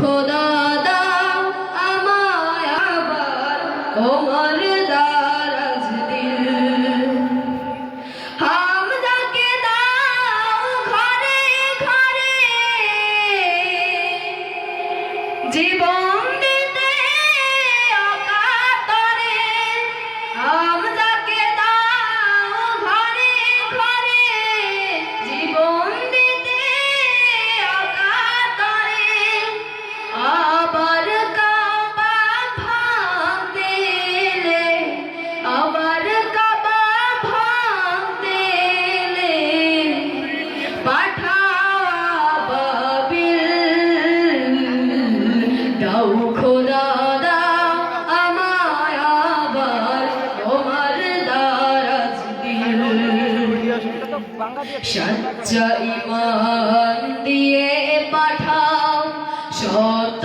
খোদা দাও আমায় আবার ওমর দারাজ হামদাকে দাও ঘরে। জীবন দাও খোদা আমায় আবার তোমার দারাজ দিল সচ্চা দিয়ে পাঠাও শত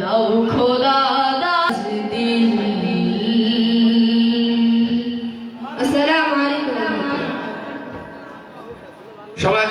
দাও খোদা দাস আসসালামু আলাইকুম। সবাই